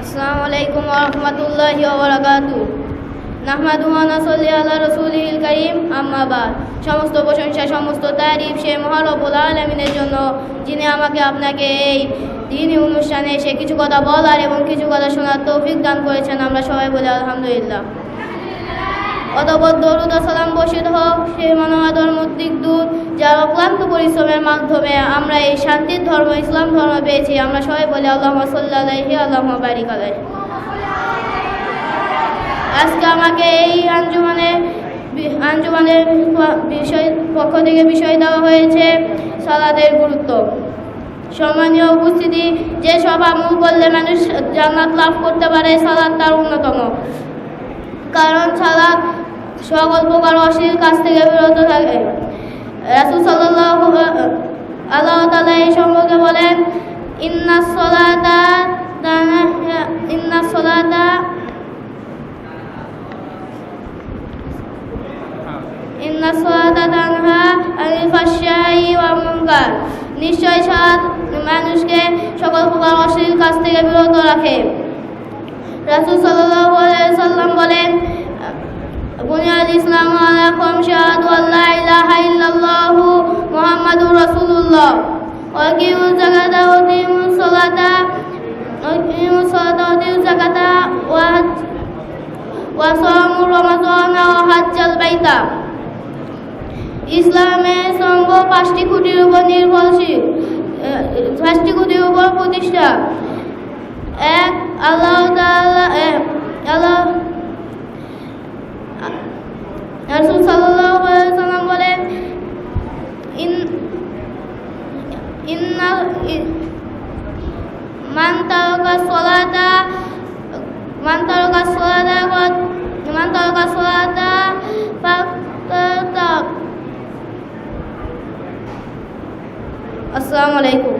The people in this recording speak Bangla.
আসসালামু আলাইকুম রহমতুল্লাহি ওবরাকাতু নাহমাদু ওয়া নাসাল্লি আলা রাসূলিল কারীম, আম্মা বাদ। সমস্ত প্রশংসা, সমস্ত তারিফ সে মহারবুল আলমিনের জন্য, যিনি আমাকে আপনাকে এই দিনই অনুষ্ঠানে এসে কিছু কথা বলার এবং কিছু কথা শোনার তৌফিক দান করেছেন, আমরা সবাই বলি আলহামদুলিল্লাহ। অতপর দরুদ ও সালাম বসিত হোক সেই মনোয়া ধর্মদিক দূত যার অক্লান্ত পরিশ্রমের মাধ্যমে আমরা এই শান্তির ধর্ম, ইসলাম ধর্ম পেয়েছি। আমরা সবাই বলি আল্লাহ সাল্লাহি আল্লাহ বারিক আলাই আজকে আমাকে এই আঞ্জুমানের বি- আঞ্জুমানের বিষয়, পক্ষ থেকে বিষয় দেওয়া হয়েছে সালাদের গুরুত্ব। সম্মানীয় উপস্থিতি, যে সব আমল করলে মানুষ জান্নাত লাভ করতে পারে, সালাদ তার অন্যতম। কারণ সালাদ সকল প্রকার অশ্লীল কাজ থেকে বিরত থাকে। রাসুল সাল্লাহ আল্লাহ তালা এই সম্পর্কে বলেন, ইন্না সলাতা ইন্না সলাতা ইন্না সলাতা তানহা আনিল ফাহশাই ওয়াল মুনকার। নিশ্চয় সালাত মানুষকে সকল প্রকার অশ্লীল কাজ থেকে বিরত রাখে। রাসূল সাল্লাল্লাহু আলাইহি সাল্লাম বলেন বুনিয়াল ইসলাম আলা খামশাহাদু আল্লা ইলাহা ইল্লাল্লাহু। ওয়া সামু রমাদান ওয়া হাজ্জাল বাইতা ইসলামের স্তম্ভ পাঁচটি খুঁটির উপর নির্ভরশীল পাঁচটি খুঁটির উপর প্রতিষ্ঠা। এক, আল্লাহ আল্লাহ বলেন, ইন ইন্না মান সলাতা, মান আসসালামু আলাইকুম।